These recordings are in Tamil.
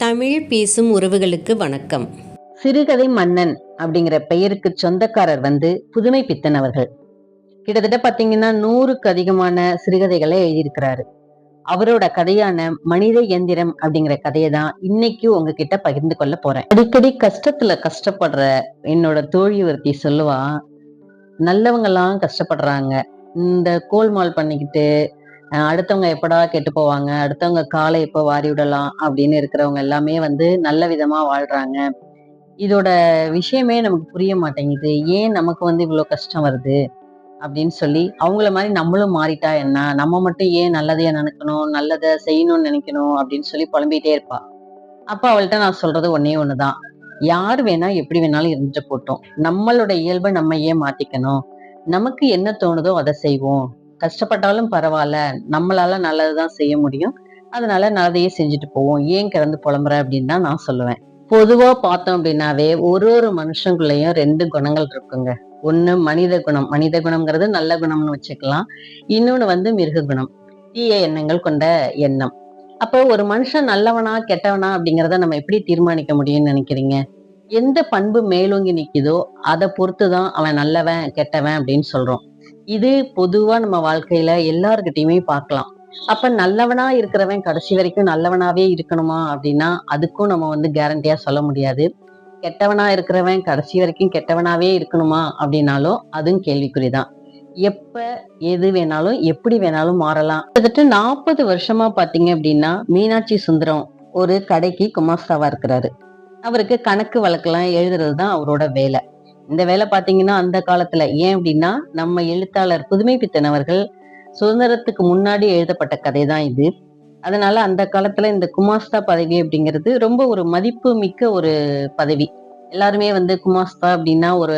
தமிழ் பேசும் உறவுகளுக்கு வணக்கம். சிறுகதை மன்னன் அப்படிங்கிற பெயருக்கு சொந்தக்காரர் வந்து புதுமை பித்தன் அவர்கள். கிட்டத்தட்ட பாத்தீங்கன்னா நூறுக்கு அதிகமான சிறுகதைகளை எழுதியிருக்கிறாரு. அவரோட கதையான மனித இயந்திரம் அப்படிங்கிற கதையை தான் இன்னைக்கு உங்ககிட்ட பகிர்ந்து கொள்ள போறேன். அடிக்கடி கஷ்டத்துல கஷ்டப்படுற என்னோட தோழி ஒருத்தி சொல்லுவா நல்லவங்கெல்லாம் கஷ்டப்படுறாங்க. இந்த கோல்மால் பண்ணிக்கிட்டு அடுத்தவங்க எப்படா கெட்டு போவாங்க? அடுத்தவங்க காலை எப்போ வாரி விடலாம்? அப்படின்னு இருக்கிறவங்க எல்லாமே வந்து நல்ல விதமா வாழ்றாங்க. இதோட விஷயமே நமக்கு புரிய மாட்டேங்குது. ஏன் நமக்கு வந்து இவ்வளவு கஷ்டம் வருது? அப்படின்னு சொல்லி அவங்கள மாதிரி நம்மளும் மாறிட்டா என்ன? நம்ம மட்டும் ஏன் நல்லதையே நினைக்கணும்? நல்லதை செய்யணும்னு நினைக்கணும்? அப்படின்னு சொல்லி புலம்பிகிட்டே இருப்பா. அப்ப அவள்கிட்ட நான் சொல்றது ஒன்னே ஒண்ணுதான். யார் வேணா எப்படி வேணாலும் இருந்துட்டு போட்டோம். நம்மளோட இயல்பை நம்ம ஏன் மாத்திக்கணும்? நமக்கு என்ன தோணுதோ அதை செய்வோம். கஷ்டப்பட்டாலும் பரவாயில்ல. நம்மளால நல்லதுதான் செய்ய முடியும். அதனால நல்லதையே செஞ்சுட்டு போவோம். ஏன் கிடந்து புலம்புற அப்படின்னு தான் நான் சொல்லுவேன். பொதுவா பார்த்தோம் அப்படின்னாவே ஒரு ஒரு மனுஷங்களுக்குள்ளயும் ரெண்டு குணங்கள் இருக்குங்க. ஒண்ணு மனித குணம். மனித குணம்ங்கிறது நல்ல குணம்னு வச்சுக்கலாம். இன்னொன்னு வந்து மிருக குணம். தீய எண்ணங்கள் கொண்ட எண்ணம். அப்போ ஒரு மனுஷன் நல்லவனா கெட்டவனா அப்படிங்கிறத நம்ம எப்படி தீர்மானிக்க முடியும்னு நினைக்கிறீங்க? எந்த பண்பு மேலோங்கி நிக்குதோ அதை பொறுத்து தான் அவன் நல்லவன் கெட்டவன் அப்படின்னு சொல்றோம். இது பொதுவா நம்ம வாழ்க்கையில எல்லார்கிட்டயுமே பார்க்கலாம். அப்ப நல்லவனா இருக்கிறவன் கடைசி வரைக்கும் நல்லவனாவே இருக்கணுமா அப்படின்னா அதுக்கும் நம்ம வந்து கேரண்டியா சொல்ல முடியாது. கெட்டவனா இருக்கிறவன் கடைசி வரைக்கும் கெட்டவனாவே இருக்கணுமா அப்படின்னாலும் அதுவும் கேள்விக்குறிதான். எப்ப எது வேணாலும் எப்படி வேணாலும் மாறலாம். கிட்டத்தட்ட நாற்பது வருஷமா பாத்தீங்க அப்படின்னா மீனாட்சி சுந்தரம் ஒரு கடைக்கு குமாஸ்தாவா இருக்கிறாரு. அவருக்கு கணக்கு வழக்கெல்லாம் எழுதுறது தான் அவரோட வேலை. இந்த வேலை பார்த்தீங்கன்னா அந்த காலத்துல. ஏன் அப்படின்னா நம்ம எழுத்தாளர் புதுமை பித்தன் அவர்கள் சுதந்திரத்துக்கு முன்னாடி எழுதப்பட்ட கதை தான் இது. அதனால அந்த காலத்துல இந்த குமாஸ்தா பதவி அப்படிங்கிறது ரொம்ப ஒரு மதிப்பு மிக்க ஒரு பதவி. எல்லாருமே வந்து குமாஸ்தா அப்படின்னா ஒரு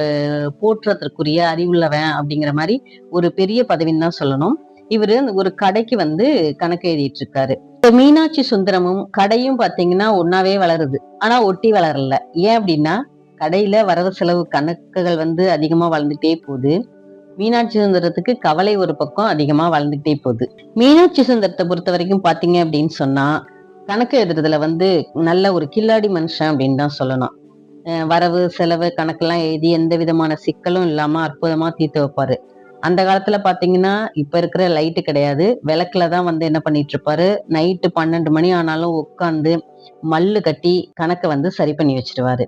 போற்றத்திற்குரிய அறிவுள்ளவன் அப்படிங்கிற மாதிரி ஒரு பெரிய பதவின்னு தான் சொல்லணும். இவரு ஒரு கடைக்கு வந்து கணக்கு எழுதிட்டு இருக்காரு இப்ப மீனாட்சி சுந்தரமும் கடையும் பாத்தீங்கன்னா ஒன்னாவே வளருது. ஆனா ஒட்டி வளரல. ஏன் அப்படின்னா கடையில வரவு செலவு கணக்குகள் வந்து அதிகமா வளர்ந்துட்டே போகுது. மீனாட்சி சுந்தரத்துக்கு கவலை ஒரு பக்கம் அதிகமா வளர்ந்துட்டே போகுது. மீனாட்சி சுந்தரத்தை பொறுத்த வரைக்கும் பாத்தீங்க அப்படின்னு சொன்னா கணக்கு எழுதுறதுல வந்து நல்ல ஒரு கில்லாடி மனுஷன் அப்படின்னு தான் சொல்லணும். வரவு செலவு கணக்கெல்லாம் எழுதி எந்த விதமான சிக்கலும் இல்லாம அற்புதமா தீர்த்து வைப்பாரு. அந்த காலத்துல பாத்தீங்கன்னா இப்ப இருக்கிற லைட்டு கிடையாது. விளக்குல தான் வந்து என்ன பண்ணிட்டு இருப்பாரு? நைட்டு பன்னெண்டு மணி ஆனாலும் உட்காந்து மல்லு கட்டி கணக்கை வந்து சரி பண்ணி வச்சிருவாரு.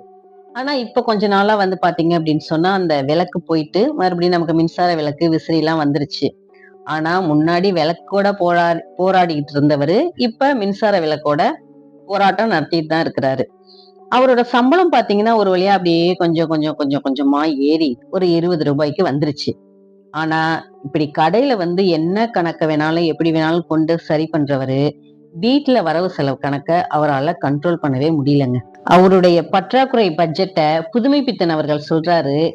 ஆனா இப்ப கொஞ்ச நாளா வந்து பாத்தீங்க அப்படின்னு சொன்னா அந்த விளக்கு போயிட்டு மறுபடியும் நமக்கு மின்சார விளக்கு விசிறி எல்லாம் வந்துருச்சு. ஆனா முன்னாடி விளக்கோட போரா போராடிக்கிட்டு இருந்தவர் இப்ப மின்சார விளக்கோட போராட்டம் நடத்திட்டு தான் இருக்கிறாரு. அவரோட சம்பளம் பாத்தீங்கன்னா ஒரு வழியா அப்படியே கொஞ்சம் கொஞ்சம் கொஞ்சம் கொஞ்சமா ஏறி ஒரு இருபது ரூபாய்க்கு வந்துருச்சு. ஆனா இப்படி கடையில வந்து என்ன கணக்க வேணாலும் எப்படி வேணாலும் கொண்டு சரி பண்றவரு வீட்டுல வரவு செலவு கணக்க அவரால கண்ட்ரோல் பண்ணவே முடியலங்க. அவருடைய பற்றாக்குறை பட்ஜெட்டை புதுமை பித்தன் அவர்கள் சொல்றாரு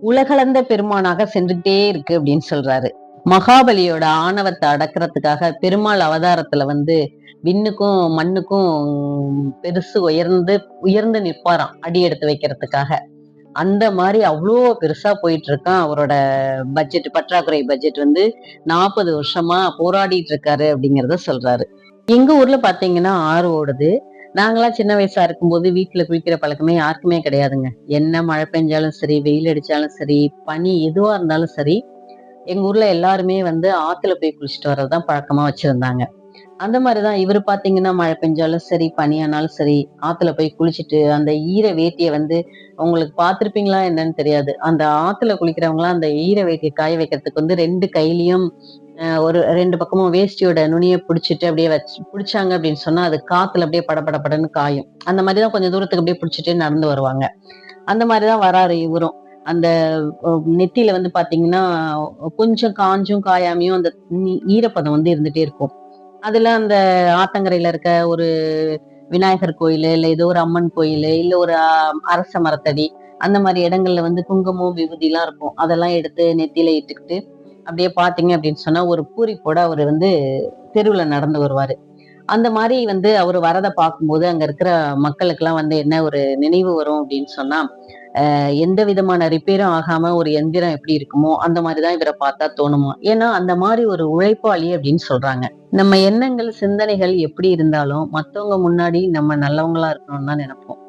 உலகளந்த பெருமானாக சென்றுட்டே இருக்கு அப்படின்னு சொல்றாரு. மகாபலியோட ஆணவத்தை அடக்கிறதுக்காக பெருமாள் அவதாரத்துல வந்து விண்ணுக்கும் மண்ணுக்கும் பெருசு உயர்ந்து உயர்ந்து நிற்பாராம் அடி எடுத்து வைக்கிறதுக்காக. அந்த மாதிரி அவ்வளோ பெருசா போயிட்டு இருக்கான் அவரோட பட்ஜெட் பற்றாக்குறை பட்ஜெட் வந்து நாற்பது வருஷமா போராடிட்டு இருக்காரு அப்படிங்கறத சொல்றாரு. எங்க ஊர்ல பாத்தீங்கன்னா ஆறு ஓடுது. நாங்களாம் சின்ன வயசா இருக்கும்போது வீட்டுல குளிக்கிற பழக்கமே யாருக்குமே கிடையாதுங்க. என்ன மழை பெஞ்சாலும் சரி வெயில் அடிச்சாலும் சரி பனி எதுவா இருந்தாலும் சரி எங்க ஊர்ல எல்லாருமே வந்து ஆத்துல போய் குளிச்சுட்டு வர்றதுதான் பழக்கமா வச்சிருந்தாங்க. அந்த மாதிரிதான் இவர் பாத்தீங்கன்னா மழை பெஞ்சாலும் சரி பனியானாலும் சரி ஆத்துல போய் குளிச்சுட்டு அந்த ஈர வேட்டியை வந்து உங்களுக்கு பார்த்திருப்பீங்களா என்னன்னு தெரியாது. அந்த ஆத்துல குளிக்கிறவங்களாம் அந்த ஈர வேட்டியை காய வைக்கிறதுக்கு வந்து ரெண்டு கையிலயும் ஒரு ரெண்டு பக்கமும் வேஷ்டியோட நுனியை பிடிச்சிட்டு அப்படியே வச்சு பிடிச்சாங்க அப்படின்னு சொன்னா அது காத்துல அப்படியே படபடபடன்னு காயும். அந்த மாதிரிதான் கொஞ்சம் தூரத்துக்கு அப்படியே பிடிச்சிட்டே நடந்து வருவாங்க. அந்த மாதிரிதான் வராரு இவரும். அந்த நெத்தியில வந்து பாத்தீங்கன்னா கொஞ்சம் காஞ்சும் காயாமையும் அந்த ஈரப்பதம் வந்து இருந்துட்டே இருக்கும். அதுல அந்த ஆத்தங்கரையில இருக்க ஒரு விநாயகர் கோயில் இல்ல ஏதோ ஒரு அம்மன் கோயில் இல்ல ஒரு அரச மரத்தடி அந்த மாதிரி இடங்கள்ல வந்து குங்குமம் விபூதி எல்லாம் இருக்கும். அதெல்லாம் எடுத்து நெத்தியில இட்டுக்கிட்டு அப்படியே பார்த்தீங்க அப்படின்னு சொன்னா ஒரு பூரிப்போட அவர் வந்து தெருவுல நடந்து வருவாரு. அந்த மாதிரி வந்து அவர் வரதை பார்க்கும்போது அங்க இருக்கிற மக்களுக்கெல்லாம் வந்து என்ன ஒரு நினைவு வரும் அப்படின்னு சொன்னா எந்த விதமான ரிப்பேரும் ஆகாம ஒரு எந்திரம் எப்படி இருக்குமோ அந்த மாதிரிதான் இவரை பார்த்தா தோணுமா? ஏன்னா அந்த மாதிரி ஒரு உழைப்பாளி அப்படின்னு சொல்றாங்க. நம்ம எண்ணங்கள் சிந்தனைகள் எப்படி இருந்தாலும் மத்தவங்க முன்னாடி நம்ம நல்லவங்களா இருக்கணும்னு தான் நினைப்போம்.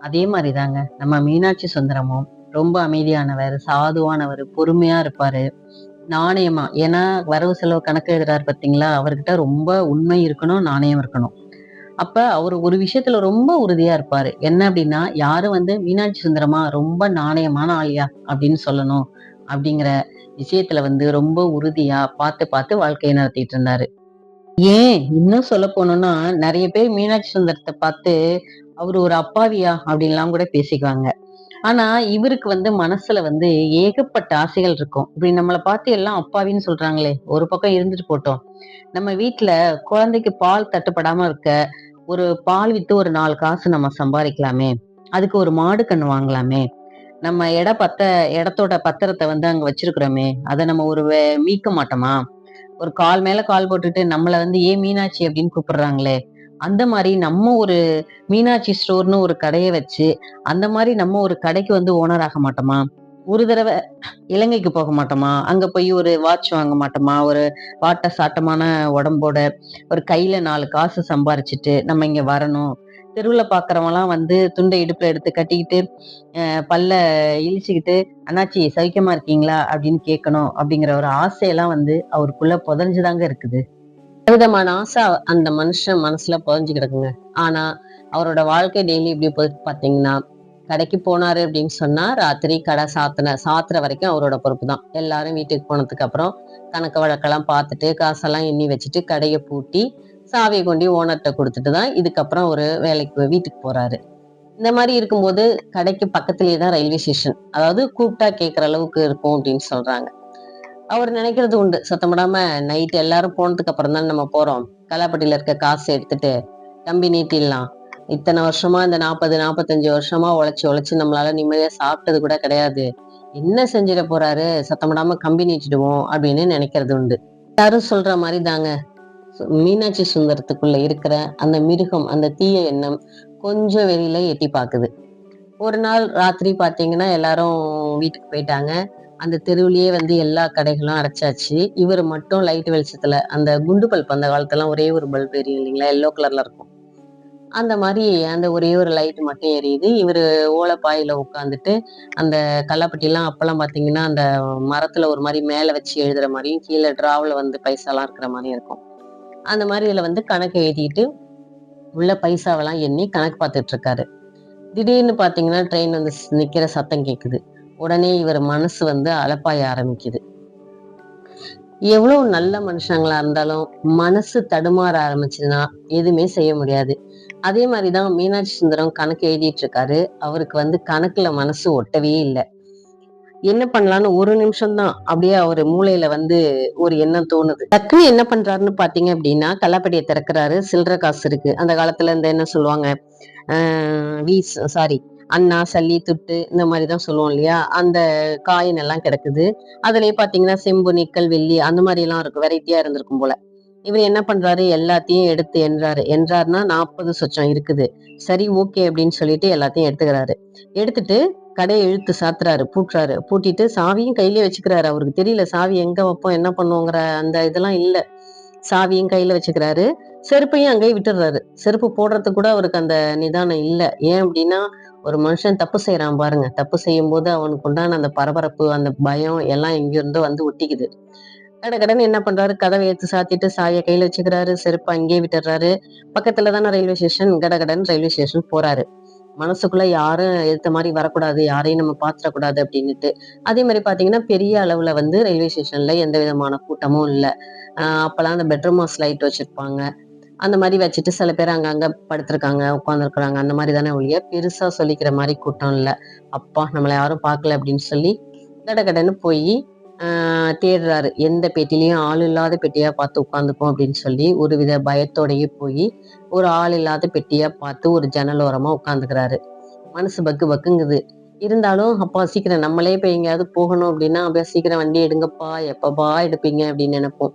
அதே மாதிரிதாங்க. நம்ம மீனாட்சி சுந்தரமும் ரொம்ப அமைதியானவர் சாதுவானவர் பொறுமையா இருப்பாரு. நாணயமா? ஏன்னா வரவு செலவு கணக்கு எழுதுறாரு பார்த்தீங்களா அவர்கிட்ட ரொம்ப உண்மை இருக்கணும் நாணயம் இருக்கணும். அப்ப அவர் ஒரு விஷயத்துல ரொம்ப உறுதியா இருப்பாரு. என்ன அப்படின்னா யாரும் வந்து மீனாட்சி சுந்தரமா ரொம்ப நாணயமான ஆளியா அப்படின்னு சொல்லணும் அப்படிங்கிற விஷயத்துல வந்து ரொம்ப உறுதியா பார்த்து பார்த்து வாழ்க்கையை நடத்திட்டு இருந்தாரு. ஏன் இன்னும் சொல்ல போனோம்னா நிறைய பேர் மீனாட்சி சுந்தரத்தை பார்த்து அவர் ஒரு அப்பாவியா? அப்படின்லாம் கூட பேசிக்குவாங்க. ஆனா இவருக்கு வந்து மனசுல வந்து ஏகப்பட்ட ஆசைகள் இருக்கும். இப்படி நம்மளை பார்த்து எல்லாம் அப்பாவின்னு சொல்றாங்களே ஒரு பக்கம் இருந்துட்டு போட்டோம். நம்ம வீட்டுல குழந்தைக்கு பால் தட்டுப்படாம இருக்க ஒரு பால் வித்து ஒரு நாலு காசு நம்ம சம்பாதிக்கலாமே அதுக்கு ஒரு மாடு கண்ணு வாங்கலாமே நம்ம இட பத்த இடத்தோட பத்திரத்தை வந்து அங்க வச்சிருக்கிறோமே அதை நம்ம ஒரு வே- மீட்க மாட்டோமா? ஒரு கால் மேல கால் போட்டுட்டு நம்மளை வந்து ஏன் மீனாட்சி அப்படின்னு கூப்பிடுறாங்களே. அந்த மாதிரி நம்ம ஒரு மீனாட்சி ஸ்டோர்னு ஒரு கடையை வச்சு அந்த மாதிரி நம்ம ஒரு கடைக்கு வந்து ஓனர் ஆக மாட்டோமா? ஒரு தடவை இலங்கைக்கு போக மாட்டோமா? அங்க போய் ஒரு வாட்ச் வாங்க மாட்டோமா? ஒரு வாட்ட சாட்டமான உடம்போட ஒரு கையில நாலு காசு சம்பாரிச்சிட்டு நம்ம இங்க வரணும். தெருவுல பார்க்குறவங்களாம் வந்து துண்டை இடுப்புல எடுத்து கட்டிக்கிட்டு பல்ல இழிச்சுக்கிட்டு அண்ணாச்சி சௌக்கியமா இருக்கீங்களா? அப்படின்னு கேட்கணும் அப்படிங்கிற ஒரு ஆசையெல்லாம் வந்து அவருக்குள்ள புதஞ்சுதாங்க இருக்குது. விதமான ஆசை அந்த மனுஷன் மனசுல புதஞ்சு கிடக்குங்க. ஆனா அவரோட வாழ்க்கை டெய்லி இப்படி போய் பாத்தீங்கன்னா கடைக்கு போனாரு அப்படின்னு சொன்னா ராத்திரி கடை சாத்தின சாத்துற வரைக்கும் அவரோட பொறுப்பு தான். எல்லாரும் வீட்டுக்கு போனதுக்கு அப்புறம் கணக்கு வழக்கெல்லாம் பார்த்துட்டு காசெல்லாம் எண்ணி வச்சுட்டு கடையை பூட்டி சாவியை கொண்டு ஓனர்கிட்ட கொடுத்துட்டு தான் இதுக்கப்புறம் ஒரு வேலைக்கு வீட்டுக்கு போறாரு. இந்த மாதிரி இருக்கும்போது கடைக்கு பக்கத்துலேயே தான் ரயில்வே ஸ்டேஷன் அதாவது கூப்பிட்டா கேட்குற அளவுக்கு இருக்கும் அப்படின்னு சொல்றாங்க. அவர் நினைக்கிறது உண்டு. சத்தமிடாம நைட் எல்லாரும் போனதுக்கு அப்புறம் தான் நம்ம போறோம். கலாப்பட்டியில இருக்க காசு எடுத்துட்டு கம்பி நீட்டிடலாம். இத்தனை வருஷமா இந்த நாற்பது நாற்பத்தஞ்சு வருஷமா உழைச்சு உழைச்சி நம்மளால நிம்மதியா சாப்பிட்டது கூட கிடையாது. என்ன செஞ்சிட போறாரு? சத்தமிடாம கம்பி நீட்டிடுவோம் அப்படின்னு நினைக்கிறது உண்டு. யாரும் சொல்ற மாதிரி தாங்க. மீனாட்சி சுந்தரத்துக்குள்ள இருக்கிற அந்த மிருகம் அந்த தீய எண்ணம் கொஞ்சம் வெளியில எட்டி பாக்குது. ஒரு நாள் ராத்திரி பாத்தீங்கன்னா எல்லாரும் வீட்டுக்கு போயிட்டாங்க. அந்த தெருவிலேயே வந்து எல்லா கடைகளும் அடைச்சாச்சு. இவர் மட்டும் லைட் வெளிச்சத்துல அந்த குண்டு பல்ப் அந்த காலத்துலாம் ஒரே ஒரு பல்ப் எரியும் இல்லைங்களா? எல்லோ கலர்ல இருக்கும். அந்த மாதிரி அந்த ஒரே ஒரு லைட் மட்டும் எரியுது. இவர் ஓலைப்பாயில உட்காந்துட்டு அந்த கல்லாப்பட்டிலாம் அப்பெல்லாம் பாத்தீங்கன்னா அந்த மரத்துல ஒரு மாதிரி மேலே வச்சு எழுதுற மாதிரியும் கீழே ட்ராவில் வந்து பைசாலாம் இருக்கிற மாதிரியும் இருக்கும். அந்த மாதிரி இதுல வந்து கணக்கு எழுதிட்டு உள்ள பைசாவெல்லாம் எண்ணி கணக்கு பார்த்துட்டு இருக்காரு. திடீர்னு பாத்தீங்கன்னா ட்ரெயின் வந்து நிற்கிற நிக்கிற சத்தம் கேக்குது. உடனே இவர் மனசு வந்து அலப்பாய ஆரம்பிக்குது. எவ்வளவு நல்ல மனுஷங்களா இருந்தாலும் மனசு தடுமாற ஆரம்பிச்சுன்னா எதுவுமே செய்ய முடியாது. அதே மாதிரிதான் மீனாட்சி சுந்தரம் கணக்கு எழுதிட்டு இருக்காரு. அவருக்கு வந்து கணக்குல மனசு ஒட்டவே இல்லை. என்ன பண்ணலாம்னு ஒரு நிமிஷம் தான் அப்படியே அவர் மூளையில வந்து ஒரு எண்ணம் தோணுது. டக்குன்னு என்ன பண்றாருன்னு பாத்தீங்க அப்படின்னா கல்லாப்பட்டியை திறக்கிறாரு. சில்லற காசு இருக்கு. அந்த காலத்துல இந்த என்ன சொல்லுவாங்க? ஆஹ் வீஸ் சாரி அண்ணா சல்லி துட்டு இந்த மாதிரி தான் சொல்லுவோம் இல்லையா? அந்த காயின் எல்லாம் கிடக்குது. அதுலயே பாத்தீங்கன்னா செம்பு நிக்கல் வெள்ளி அந்த மாதிரி எல்லாம் இருக்கும் வெரைட்டியா இருந்திருக்கும் போல. இவர் என்ன பண்றாரு? எல்லாத்தையும் எடுத்து என்றாரு என்றாருன்னா நாற்பது சொச்சம் இருக்குது. சரி ஓகே அப்படின்னு சொல்லிட்டு எல்லாத்தையும் எடுத்துக்கிறாரு. எடுத்துட்டு கடையை இழுத்து சாத்துறாரு பூட்டுறாரு. பூட்டிட்டு சாவியும் கையிலே வச்சுக்கிறாரு. அவருக்கு தெரியல சாவி எங்க வைப்போம் என்ன பண்ணுவோங்கிற அந்த இதெல்லாம் இல்ல. சாவியும் கையில வச்சுக்கிறாரு. செருப்பையும் அங்கேயே விட்டுறாரு செருப்பு போடுறதுக்கு கூட அவருக்கு அந்த நிதானம் இல்ல. ஏன் அப்படின்னா ஒரு மனுஷன் தப்பு செய்யறான் பாருங்க. தப்பு செய்யும் போது அவனுக்கு உண்டான அந்த பரபரப்பு அந்த பயம் எல்லாம் எங்கிருந்தோ வந்து ஒட்டிக்குது. கடகடன்னு என்ன பண்றாரு? கதவை எடுத்து சாத்திட்டு சாவியை கையில வச்சுக்கிறாரு. செருப்பு அங்கேயே விட்டுறாரு பக்கத்துல தானே ரயில்வே ஸ்டேஷன் கடகடன் ரயில்வே ஸ்டேஷன் போறாரு. மனசுக்குள்ள யாரும் எடுத்த மாதிரி வரக்கூடாது யாரையும் நம்ம பாத்திரக்கூடாது அப்படின்னுட்டு. அதே மாதிரி பாத்தீங்கன்னா பெரிய அளவுல வந்து ரயில்வே ஸ்டேஷன்ல எந்த விதமான கூட்டமும் இல்ல. ஆஹ் அப்பெல்லாம் அந்த பெட்ரூம் ஹவுஸ் லைட் வச்சிருப்பாங்க. அந்த மாதிரி வச்சுட்டு சில பேர் அங்கங்க படுத்திருக்காங்க உட்காந்துருக்குறாங்க அந்த மாதிரி தானே ஒழிய பெருசா சொல்லிக்கிற மாதிரி கூட்டம் இல்ல. அப்பா நம்மளை யாரும் பார்க்கல அப்படின்னு சொல்லி கடகடன்னு போய் தேடுறாரு. எந்த பெட்டிலையும் ஆள் இல்லாத பெட்டியா பார்த்து உட்காந்துப்போம் அப்படின்னு சொல்லி ஒரு வித பயத்தோடயே போய் ஒரு ஆள் இல்லாத பெட்டியா பார்த்து ஒரு ஜன்னல் உட்காந்துக்கிறாரு. மனசு பக்கு பக்குங்குது. இருந்தாலும் அப்பா சீக்கிரம் நம்மளே போய் எங்கேயாவது போகணும் அப்படின்னா அப்படியே சீக்கிரம் வண்டி எடுங்கப்பா எப்பப்பா எடுப்பீங்க அப்படின்னு நினைப்போம்.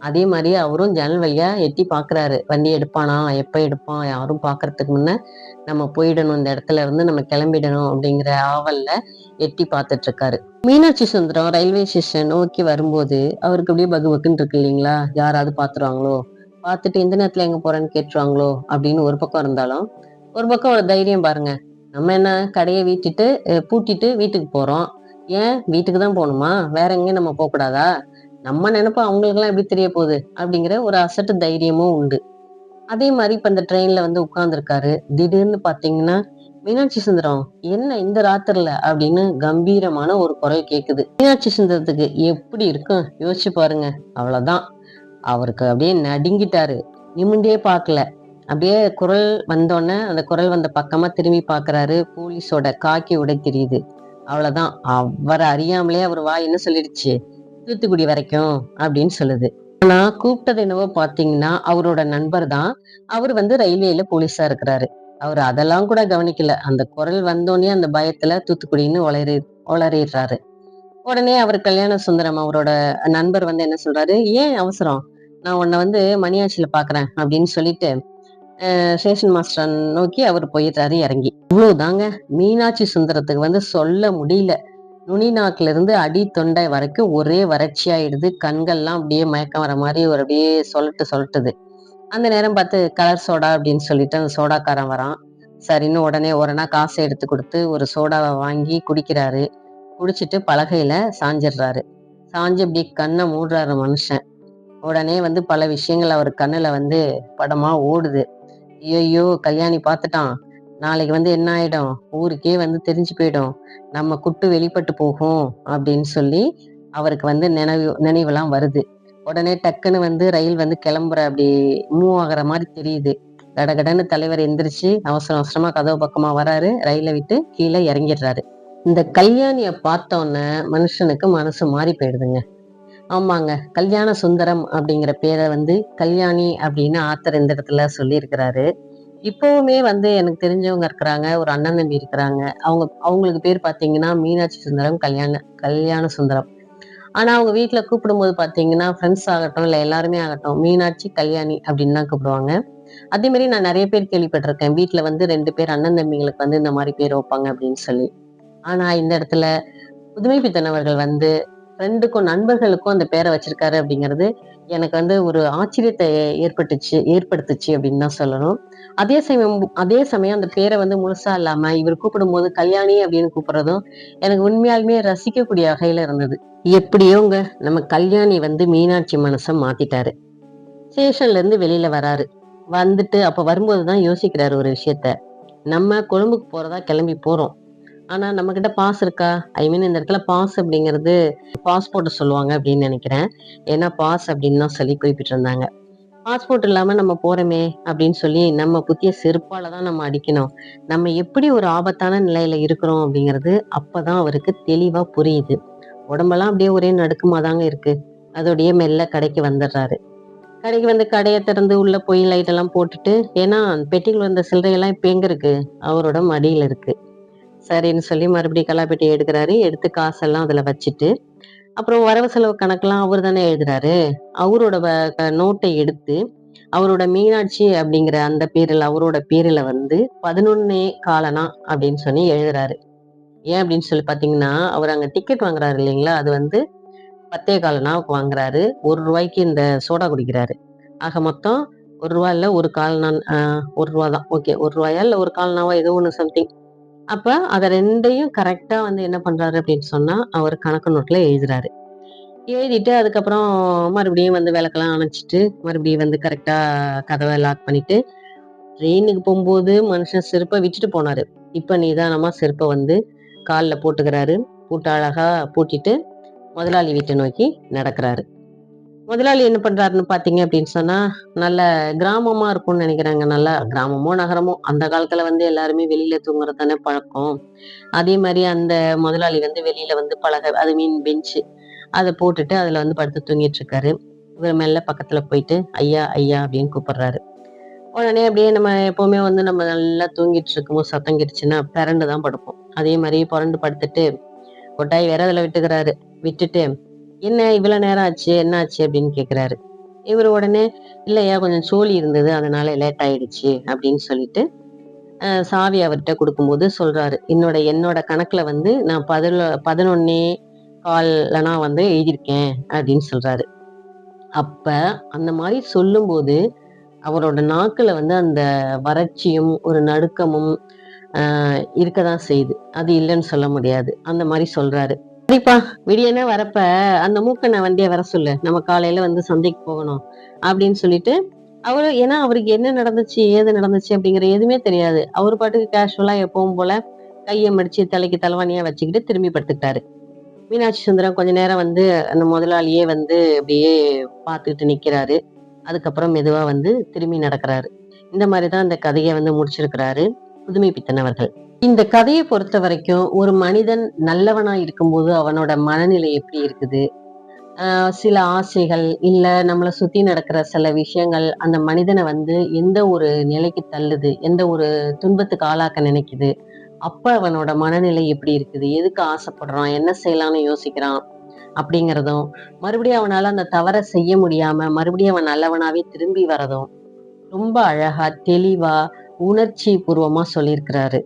அதே மாதிரி அவரும் ஜன்னல் வழியா எட்டி பாக்குறாரு. வண்டி எடுப்பானா? எப்ப எடுப்பான்? யாரும் பாக்குறதுக்கு முன்ன நம்ம போயிடணும். இந்த இடத்துல இருந்து நம்ம கிளம்பிடணும் அப்படிங்கிற ஆவல்ல எட்டி பார்த்துட்டு இருக்காரு மீனாட்சி சுந்தரம் ரயில்வே ஸ்டேஷன் நோக்கி வரும்போது அவருக்கு அப்படியே பகு பக்குன்னு இருக்கு இல்லைங்களா? யாராவது பாத்துருவாங்களோ? பார்த்துட்டு எந்த நேரத்துல எங்க போறேன்னு கேட்டுருவாங்களோ? அப்படின்னு ஒரு பக்கம் இருந்தாலும் ஒரு பக்கம் ஒரு தைரியம் பாருங்க. நம்ம என்ன கடையை வீட்டுட்டு பூட்டிட்டு வீட்டுக்கு போறோம். ஏன்? வீட்டுக்கு தான் போகணுமா? வேற எங்கேயும் நம்ம போகக்கூடாதா? நம்ம நினைப்போம் அவங்களுக்கெல்லாம் எப்படி தெரிய போகுது அப்படிங்கிற ஒரு அசட்டு தைரியமும் உண்டு. அதே மாதிரி இப்போ இந்த ட்ரெயின்ல வந்து உட்காந்துருக்காரு திடீர்னு பாத்தீங்கன்னா மீனாட்சி சுந்தரம் என்ன இந்த ராத்திரில? அப்படின்னு கம்பீரமான ஒரு குறை கேட்குது மீனாட்சி சுந்தரத்துக்கு எப்படி இருக்கும் யோசிச்சு பாருங்க. அவ்வளோதான் அவருக்கு அப்படியே நடுங்கிட்டாரு. நிமிண்டே பார்க்கல. அப்படியே குரல் வந்தோடனே அந்த குரல் வந்த பக்கமா திரும்பி பார்க்குறாரு. போலீஸோட காக்கி உடை தெரியுது. அவ்வளோதான் அவரை அறியாமலே அவர் வாய் என்ன சொல்லிடுச்சு? தூத்துக்குடி வரைக்கும் அப்படின்னு சொல்லுது. ஆனா கூப்பிட்டது என்னவோ பாத்தீங்கன்னா அவரோட நண்பர் தான். அவர் வந்து ரயில்வேல போலீஸா இருக்கிறாரு. அவர் அதெல்லாம் கூட கவனிக்கல. அந்த குரல் வந்தோடனே அந்த பயத்துல தூத்துக்குடின்னு உளறி உளறிடுறாரு உடனே அவர் கல்யாண சுந்தரம் அவரோட நண்பர் வந்து என்ன சொல்றாரு? ஏன் அவசரம்? நான் உன்னை வந்து மணியாச்சியில பாக்குறேன் அப்படின்னு சொல்லிட்டு ஸ்டேஷன் மாஸ்டர் நோக்கி அவர் போயிடுறாரு இறங்கி. இவ்வளவுதாங்க? மீனாட்சி சுந்தரத்துக்கு வந்து சொல்ல முடியல. நுனி அடி தொண்டை வரைக்கும் ஒரே வறட்சியாயிடுது. கண்கள்லாம் அப்படியே மயக்கம் வர மாதிரி ஒரு அப்படியே சொல்லட்டு சொல்லட்டுது அந்த நேரம் பார்த்து கலர் சோடா அப்படின்னு சொல்லிட்டு அந்த சோடாக்காரன் வரான். சரின்னு உடனே உடனே காசை எடுத்து கொடுத்து ஒரு சோடாவை வாங்கி குடிக்கிறாரு. குடிச்சிட்டு பலகையில சாஞ்சிடுறாரு. சாஞ்சு இப்படி கண்ணை மூடுறாரு மனுஷன். உடனே வந்து பல விஷயங்கள் அவர் கண்ணுல வந்து படமா ஓடுது. ஐயோ கல்யாணி பார்த்துட்டான். நாளைக்கு வந்து என்ன ஆயிடும்? ஊருக்கே வந்து தெரிஞ்சு போயிடும். நம்ம குட்டு வெளிப்பட்டு போகும் அப்படின்னு சொல்லி அவருக்கு வந்து நினைவு நினைவெல்லாம் வருது. உடனே டக்குன்னு வந்து ரயில் வந்து கிளம்புற அப்படி மூவ் ஆகிற மாதிரி தெரியுது. கடகடன்னு தலைவர் எந்திரிச்சு அவசர அவசரமா கதவு பக்கமா வராரு. ரயிலை விட்டு கீழே இறங்கிடுறாரு. இந்த கல்யாணிய பார்த்தோன்னே மனுஷனுக்கு மனசு மாறி போயிடுதுங்க. ஆமாங்க கல்யாண சுந்தரம் அப்படிங்கிற பேரை வந்து கல்யாணி அப்படின்னு ஆத்தர் இந்த இடத்துல சொல்லியிருக்கிறாரு. இப்போவுமே வந்து எனக்கு தெரிஞ்சவங்க இருக்கிறாங்க ஒரு அண்ணன் தம்பி இருக்கிறாங்க. அவங்க அவங்களுக்கு பேர் பார்த்தீங்கன்னா மீனாட்சி சுந்தரம் கல்யாண கல்யாண சுந்தரம். ஆனால் அவங்க வீட்டில் கூப்பிடும்போது பார்த்தீங்கன்னா ஃப்ரெண்ட்ஸ் ஆகட்டும் இல்லை எல்லாருமே ஆகட்டும் மீனாட்சி கல்யாணி அப்படின்னு தான் கூப்பிடுவாங்க. அதேமாரி நான் நிறைய பேர் கேள்விப்பட்டிருக்கேன். வீட்டில் வந்து ரெண்டு பேர் அண்ணன் தம்பிங்களுக்கு வந்து இந்த மாதிரி பேர் வைப்பாங்க அப்படின்னு சொல்லி. ஆனால் இந்த இடத்துல புதுமை பித்தனவர்கள் வந்து ஃப்ரெண்டுக்கும் நண்பர்களுக்கும் அந்த பேரை வச்சிருக்காரு அப்படிங்கிறது எனக்கு வந்து ஒரு ஆச்சரியத்தை ஏற்பட்டுச்சு ஏற்படுத்துச்சு அப்படின்னு தான் சொல்லணும். அதே சமயம் அதே சமயம் அந்த பேரை வந்து முழுசா இல்லாம இவர் கூப்பிடும் போது கல்யாணி அப்படின்னு கூப்பிடுறதும் எனக்கு உண்மையாலுமே ரசிக்கக்கூடிய வகையில இருந்தது. எப்படியோங்க நம்ம கல்யாணி வந்து மீனாட்சி மனசை மாத்திட்டாரு. ஸ்டேஷன்ல இருந்து வெளியில வராரு. வந்துட்டு அப்ப வரும்போது தான் யோசிக்கிறாரு ஒரு விஷயத்த. நம்ம கொழும்புக்கு போறதா கிளம்பி போறோம். ஆனா நம்ம கிட்ட பாஸ் இருக்கா? ஐ மீன் இந்த இடத்துல பாஸ் அப்படிங்கிறது பாஸ்போர்ட் சொல்லுவாங்க அப்படின்னு நினைக்கிறேன். ஏன்னா பாஸ் அப்படின்னு தான் சொல்லி குறிப்பிட்டிருந்தாங்க. பாஸ்போர்ட் இல்லாம நம்ம போறோமே அப்படின்னு சொல்லி நம்ம புத்திய செருப்பால தான் நம்ம அடிக்கணும். நம்ம எப்படி ஒரு ஆபத்தான நிலையில இருக்கிறோம் அப்படிங்கிறது அப்பதான் அவருக்கு தெளிவா புரியுது. உடம்பெல்லாம் அப்படியே ஒரே நடுக்குமா தாங்க இருக்கு. அதோடய மெல்ல கடைக்கு வந்துடுறாரு. கடைக்கு வந்து கடையை திறந்து உள்ள போய் லைட் எல்லாம் போட்டுட்டு ஏன்னா பெட்டிகள் வந்த சில்லறையெல்லாம் இப்ப எங்க இருக்கு? அவரோட மடியில இருக்கு. சரின்னு சொல்லி மறுபடியும் கலாப்பெட்டி எடுக்கிறாரு. எடுத்து காசெல்லாம் அதுல வச்சுட்டு அப்புறம் வரவு செலவு கணக்கெல்லாம் அவர் தானே எழுதுறாரு? அவரோட வ- நோட்டை எடுத்து அவரோட மீனாட்சி அப்படிங்கிற அந்த பேரில் அவரோட பேரில் வந்து பதினொன்னே காலனா அப்படின்னு சொல்லி எழுதுறாரு. ஏன் அப்படின்னு சொல்லி பார்த்தீங்கன்னா அவர் அங்கே டிக்கெட் வாங்குறாரு இல்லைங்களா? அது வந்து பத்தே காலனா வாங்குறாரு. ஒரு ரூபாய்க்கு இந்த சோடா குடிக்கிறாரு. ஆக மொத்தம் ஒரு ரூபா இல்லை ஒரு கால்னா ஒரு ரூபா தான். ஓகே ஒரு ரூபாயா இல்லை ஒரு கால்னாவா? ஏதோ ஒன்று சம்திங் அப்ப அத ரெண்டையும் கரெக்டா வந்து என்ன பண்றாரு அப்படின்னு சொன்னா அவர் கணக்கு நோட்ல எழுதுறாரு. எழுதிட்டு அதுக்கப்புறம் மறுபடியும் வந்து விளக்கெல்லாம் அணைச்சிட்டு மறுபடியும் வந்து கரெக்டா கதவை லாக் பண்ணிட்டு ட்ரெயினுக்கு போகும்போது மனுஷன் செருப்பை விட்டுட்டு போனாரு. இப்ப நிதானமா செருப்பை வந்து காலில் போட்டுக்கிறாரு. பூட்டு அழகா பூட்டிட்டு முதலாளி வீட்டை நோக்கி நடக்கிறாரு. முதலாளி என்ன பண்றாருன்னு பாத்தீங்க அப்படின்னு சொன்னா நல்ல கிராமமா இருக்கும்னு நினைக்கிறாங்க. நல்லா கிராமமோ நகரமோ அந்த காலத்துல வந்து எல்லாருமே வெளியில தூங்குறது தானே பழக்கம். அதே மாதிரி அந்த முதலாளி வந்து வெளியில வந்து பழக அது மீன் பெஞ்சு அதை போட்டுட்டு அதுல வந்து படுத்து தூங்கிட்டு இருக்காரு இவர் மெல்ல பக்கத்துல போயிட்டு ஐயா ஐயா அப்படின்னு கூப்பிடுறாரு. உடனே அப்படியே நம்ம எப்பவுமே வந்து நம்ம நல்லா தூங்கிட்டு இருக்கும்போது சத்தம் கிடுச்சுன்னா பிறண்டு தான் படுப்போம். அதே மாதிரி புரண்டு படுத்துட்டு கொட்டாய் வேற அதில் விட்டுக்கிறாரு. விட்டுட்டு என்ன இவ்வளோ நேரம் ஆச்சு? என்ன ஆச்சு அப்படின்னு கேட்குறாரு இவர் உடனே இல்லையா கொஞ்சம் சோழி இருந்தது அதனால லேட் ஆயிடுச்சு அப்படின்னு சொல்லிட்டு சாவி அவர்கிட்ட கொடுக்கும்போது சொல்றாரு. என்னோட என்னோட கணக்குல வந்து நான் பதில பதினொன்னே கால்லனா வந்து எழுதியிருக்கேன் அப்படின்னு சொல்றாரு. அப்ப அந்த மாதிரி சொல்லும்போது அவரோட நாக்குல வந்து அந்த வறட்சியும் ஒரு நடுக்கமும் இருக்க தான் செய்யுது. அது இல்லைன்னு சொல்ல முடியாது. அந்த மாதிரி சொல்றாரு. சரிப்பா விடியனே வரப்ப அந்த மூக்கனை வண்டியை வர சொல்லு. நம்ம காலையில வந்து சந்தைக்கு போகணும் அப்படின்னு சொல்லிட்டு அவரு ஏன்னா அவருக்கு என்ன நடந்துச்சு ஏது நடந்துச்சு அப்படிங்கிற எதுவுமே தெரியாது. அவர் பாட்டுக்கு கேஷுவலா எப்பவும் போல கையை மடிச்சு தலைக்கு தலைவாணியா வச்சுக்கிட்டு திரும்பி படுத்துக்கிட்டாரு. மீனாட்சி சுந்தரம் கொஞ்ச நேரம் வந்து அந்த முதலாளியே வந்து அப்படியே பார்த்துக்கிட்டு நிக்கிறாரு. அதுக்கப்புறம் மெதுவா வந்து திரும்பி நடக்கிறாரு. இந்த மாதிரிதான் அந்த கதையை வந்து முடிச்சிருக்கிறாரு புதுமை பித்தன் அவர்கள். இந்த கதையை பொறுத்த வரைக்கும் ஒரு மனிதன் நல்லவனா இருக்கும்போது அவனோட மனநிலை எப்படி இருக்குது? சில ஆசைகள் இல்ல நம்மளை சுத்தி நடக்கிற சில விஷயங்கள் அந்த மனிதனை வந்து எந்த ஒரு நிலைக்கு தள்ளுது? எந்த ஒரு துன்பத்துக்கு ஆளாக்க நினைக்குது? அப்ப அவனோட மனநிலை எப்படி இருக்குது? எதுக்கு ஆசைப்படுறான்? என்ன செய்யலாம்னு யோசிக்கிறான்? அப்படிங்கிறதும் மறுபடியும் அவனால அந்த தவறை செய்ய முடியாம மறுபடியும் அவன் நல்லவனாவே திரும்பி வரதும் ரொம்ப அழகா தெளிவா உணர்ச்சி பூர்வமா சொல்லியிருக்கிறாரு.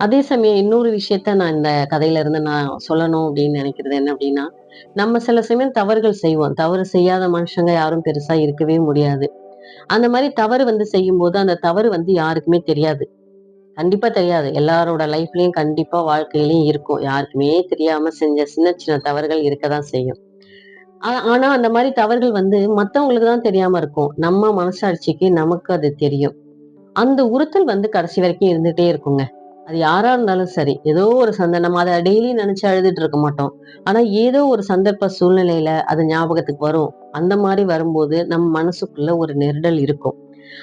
அதே சமயம் இன்னொரு விஷயத்த நான் இந்த கதையில இருந்து நான் சொல்லணும் அப்படின்னு நினைக்கிறது என்ன அப்படின்னா நம்ம சில சமயம் தவறுகள் செய்வோம். தவறு செய்யாத மனுஷங்க யாரும் பெருசா இருக்கவே முடியாது. அந்த மாதிரி தவறு வந்து செய்யும் போது அந்த தவறு வந்து யாருக்குமே தெரியாது. கண்டிப்பா தெரியாது. எல்லாரோட லைஃப்லயும் கண்டிப்பா வாழ்க்கையிலயும் இருக்கும். யாருக்குமே தெரியாம செஞ்ச சின்ன சின்ன தவறுகள் இருக்கதான் செய்யும். ஆனா அந்த மாதிரி தவறுகள் வந்து மத்தவங்களுக்கு தான் தெரியாம இருக்கும். நம்ம மனசாட்சிக்கு நமக்கு அது தெரியும். அந்த உறுத்தல் வந்து கடைசி வரைக்கும் இருந்துட்டே இருக்குங்க. அது யாரா இருந்தாலும் சரி ஏதோ ஒரு சந்த நம்ம அதை டெய்லி நினைச்சு அழுதுட்டு இருக்க மாட்டோம். ஆனா ஏதோ ஒரு சந்தர்ப்ப சூழ்நிலையில அது ஞாபகத்துக்கு வரும். அந்த மாதிரி வரும்போது நம்ம மனசுக்குள்ள ஒரு நெருடல் இருக்கும்.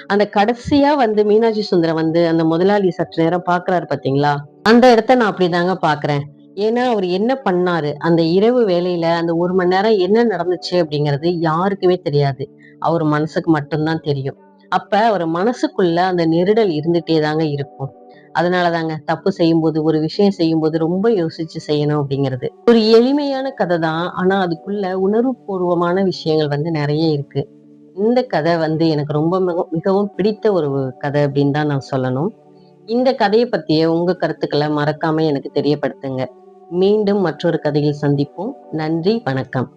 அந்த கடைசியா வந்து மீனாட்சி சுந்தரம் வந்து அந்த முதலாளி சற்று நேரம் பாக்குறாரு பாத்தீங்களா? அந்த இடத்த நான் அப்படிதாங்க பாக்குறேன். ஏன்னா அவர் என்ன பண்ணாரு? அந்த இரவு வேலையில அந்த ஒரு மணி நேரம் என்ன நடந்துச்சு அப்படிங்கிறது யாருக்குமே தெரியாது. அவர் மனசுக்கு மட்டும்தான் தெரியும். அப்ப அவர் மனசுக்குள்ள அந்த நெருடல் இருந்துட்டே தாங்க இருக்கும். அதனாலதாங்க தப்பு செய்யும்போது ஒரு விஷயம் செய்யும்போது ரொம்ப யோசிச்சு செய்யணும் அப்படிங்கிறது. ஒரு எளிமையான கதை தான் ஆனா அதுக்குள்ள உணர்வுபூர்வமான விஷயங்கள் வந்து நிறைய இருக்கு. இந்த கதை வந்து எனக்கு ரொம்ப மிகவும் பிடித்த ஒரு கதை அப்படின்னு தான் நான் சொல்லணும். இந்த கதையை பத்திய உங்க கருத்துக்களை மறக்காம எனக்கு தெரியப்படுத்துங்க. மீண்டும் மற்றொரு கதையில் சந்திப்போம். நன்றி வணக்கம்.